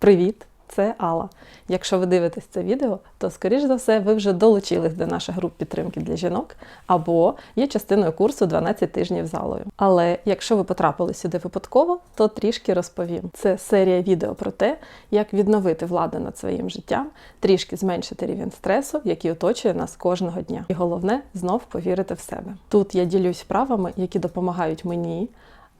Привіт! Це Алла. Якщо ви дивитесь це відео, то скоріш за все ви вже долучились до наших груп підтримки для жінок або є частиною курсу 12 тижнів залою. Але якщо ви потрапили сюди випадково, то трішки розповім. Це серія відео про те, як відновити владу над своїм життям, трішки зменшити рівень стресу, який оточує нас кожного дня. І головне знов повірити в себе. Тут я ділюсь вправами, які допомагають мені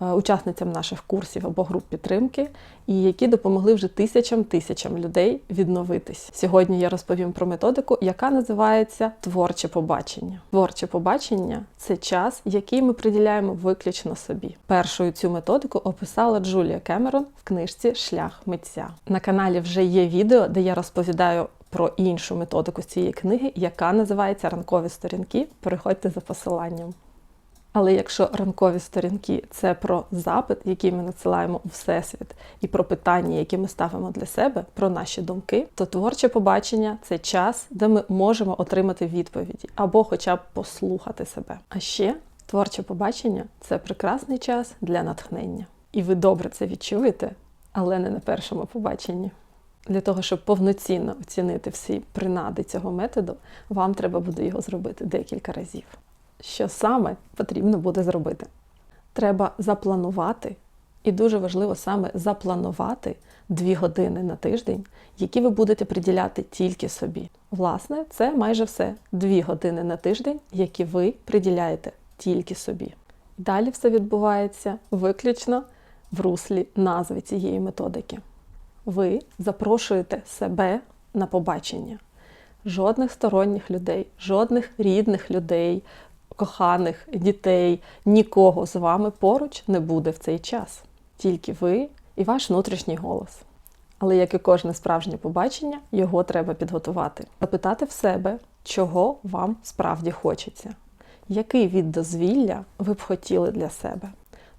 учасницям наших курсів або груп підтримки, і які допомогли вже тисячам тисячам людей відновитись. Сьогодні я розповім про методику, яка називається творче побачення. Творче побачення це час, який ми приділяємо виключно собі. Першою цю методику описала Джулія Кемерон в книжці Шлях митця. На каналі вже є відео, де я розповідаю. Про іншу методику цієї книги, яка називається Ранкові сторінки. Переходьте за посиланням. Але якщо ранкові сторінки це про запит, який ми надсилаємо у всесвіт, і про питання, які ми ставимо для себе, про наші думки, то творче побачення це час, де ми можемо отримати відповіді або хоча б послухати себе. А ще творче побачення це прекрасний час для натхнення. І ви добре це відчуєте, але не на першому побаченні. Для того, щоб повноцінно оцінити всі принади цього методу, вам треба буде його зробити декілька разів що саме потрібно буде зробити. Треба запланувати, і дуже важливо саме запланувати дві години на тиждень, які ви будете приділяти тільки собі. Власне, це майже все дві години на тиждень, які ви приділяєте тільки собі. Далі все відбувається виключно в руслі назви цієї методики. Ви запрошуєте себе на побачення. Жодних сторонніх людей, жодних рідних людей, коханих дітей, нікого з вами поруч не буде в цей час. Тільки ви і ваш внутрішній голос. Але як і кожне справжнє побачення, його треба підготувати. Запитати в себе, чого вам справді хочеться, який від дозвілля ви б хотіли для себе,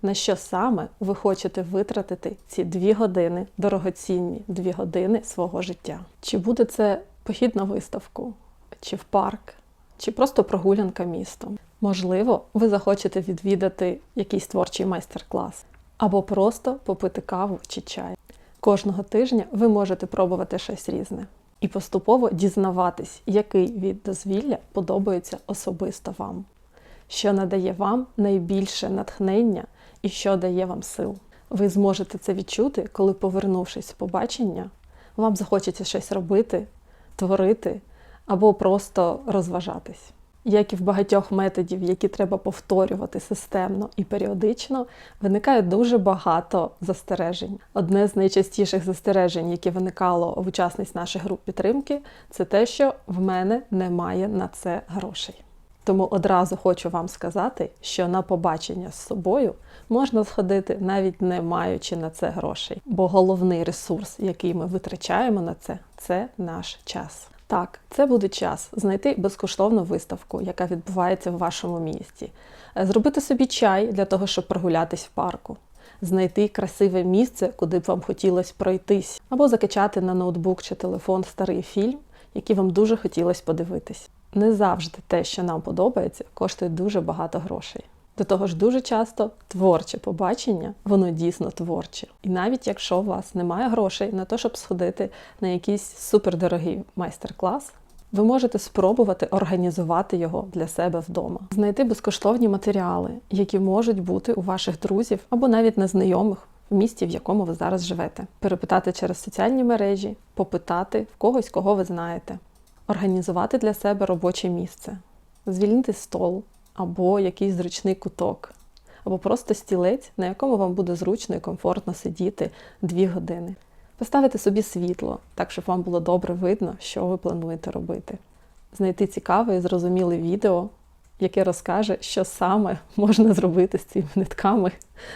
на що саме ви хочете витратити ці дві години, дорогоцінні дві години свого життя. Чи буде це похід на виставку, чи в парк, чи просто прогулянка містом. Можливо, ви захочете відвідати якийсь творчий майстер-клас або просто попити каву чи чай. Кожного тижня ви можете пробувати щось різне і поступово дізнаватись, який від дозвілля подобається особисто вам, що надає вам найбільше натхнення і що дає вам сил. Ви зможете це відчути, коли, повернувшись з побачення, вам захочеться щось робити, творити або просто розважатись. Як і в багатьох методів, які треба повторювати системно і періодично, виникає дуже багато застережень. Одне з найчастіших застережень, яке виникало в учасниць наших груп підтримки, це те, що в мене немає на це грошей. Тому одразу хочу вам сказати, що на побачення з собою можна сходити навіть не маючи на це грошей, бо головний ресурс, який ми витрачаємо на це, це наш час. Так, це буде час знайти безкоштовну виставку, яка відбувається в вашому місті, Е, зробити собі чай для того, щоб прогулятись в парку, знайти красиве місце, куди б вам хотілося пройтись, або закачати на ноутбук чи телефон старий фільм, який вам дуже хотілося подивитись. Не завжди те, що нам подобається, коштує дуже багато грошей. До того ж, дуже часто творче побачення, воно дійсно творче. І навіть якщо у вас немає грошей на те, щоб сходити на якийсь супердорогий майстер-клас, ви можете спробувати організувати його для себе вдома, знайти безкоштовні матеріали, які можуть бути у ваших друзів або навіть незнайомих в місті, в якому ви зараз живете, перепитати через соціальні мережі, попитати в когось, кого ви знаєте, організувати для себе робоче місце, звільнити стол або якийсь зручний куток, або просто стілець, на якому вам буде зручно і комфортно сидіти дві години. Поставити собі світло, так щоб вам було добре видно, що ви плануєте робити. Знайти цікаве і зрозуміле відео, яке розкаже, що саме можна зробити з цими нитками,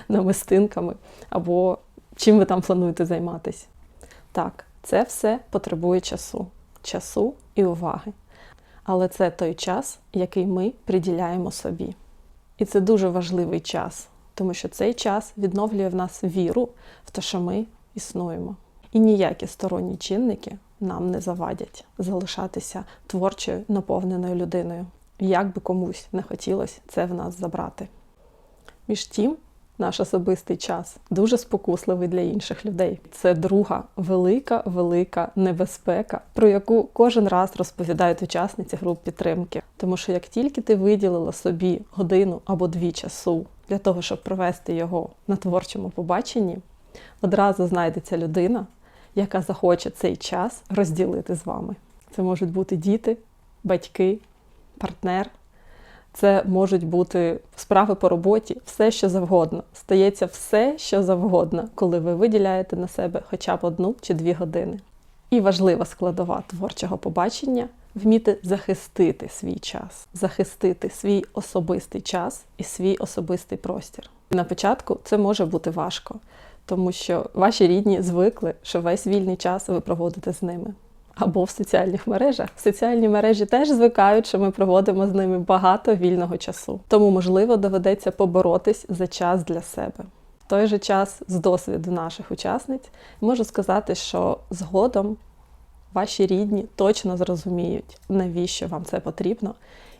намистинками, або чим ви там плануєте займатися. Так, це все потребує часу, часу і уваги. Але це той час, який ми приділяємо собі. І це дуже важливий час, тому що цей час відновлює в нас віру в те, що ми існуємо. І ніякі сторонні чинники нам не завадять залишатися творчою наповненою людиною, як би комусь не хотілося це в нас забрати. Між тим, наш особистий час дуже спокусливий для інших людей. Це друга велика, велика небезпека, про яку кожен раз розповідають учасниці груп підтримки. Тому що як тільки ти виділила собі годину або дві часу для того, щоб провести його на творчому побаченні, одразу знайдеться людина, яка захоче цей час розділити з вами. Це можуть бути діти, батьки, партнер. Це можуть бути справи по роботі, все що завгодно. Стається все, що завгодно, коли ви виділяєте на себе хоча б одну чи дві години. І важлива складова творчого побачення вміти захистити свій час, захистити свій особистий час і свій особистий простір. На початку це може бути важко, тому що ваші рідні звикли, що весь вільний час ви проводите з ними або в соціальних мережах. Соціальні мережі теж звикають, що ми проводимо з ними багато вільного часу. Тому, можливо, доведеться поборотись за час для себе. В той же час, з досвіду наших учасниць, можу сказати, що згодом ваші рідні точно зрозуміють, навіщо вам це потрібно,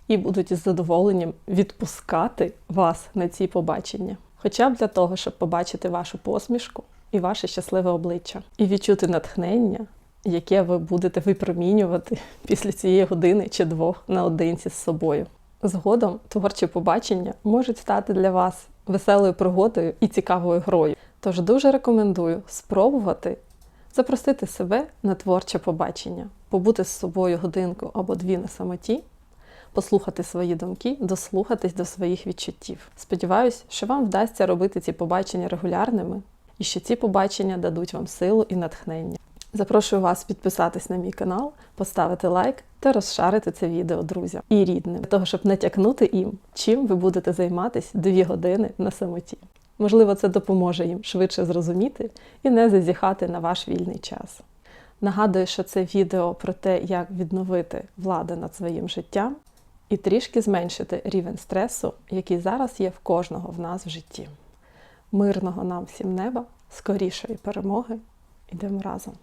і будуть із задоволенням відпускати вас на ці побачення. Хоча б для того, щоб побачити вашу посмішку і ваше щасливе обличчя, і відчути натхнення, яке ви будете випромінювати після цієї години чи двох наодинці з собою. Згодом творчі побачення можуть стати для вас веселою пригодою і цікавою грою. Тож дуже рекомендую спробувати запросити себе на творче побачення, побути з собою годинку або дві на самоті, послухати свої думки, дослухатись до своїх відчуттів. Сподіваюсь, що вам вдасться робити ці побачення регулярними і що ці побачення дадуть вам силу і натхнення. Запрошую вас підписатись на мій канал, поставити лайк та розшарити це відео друзям і рідним, для того, щоб натякнути їм, чим ви будете займатись дві години на самоті. Можливо, це допоможе їм швидше зрозуміти і не зазіхати на ваш вільний час. Нагадую, що це відео про те, як відновити владу над своїм життям і трішки зменшити рівень стресу, який зараз є в кожного в нас в житті. Мирного нам всім неба, скорішої перемоги. Ідемо разом.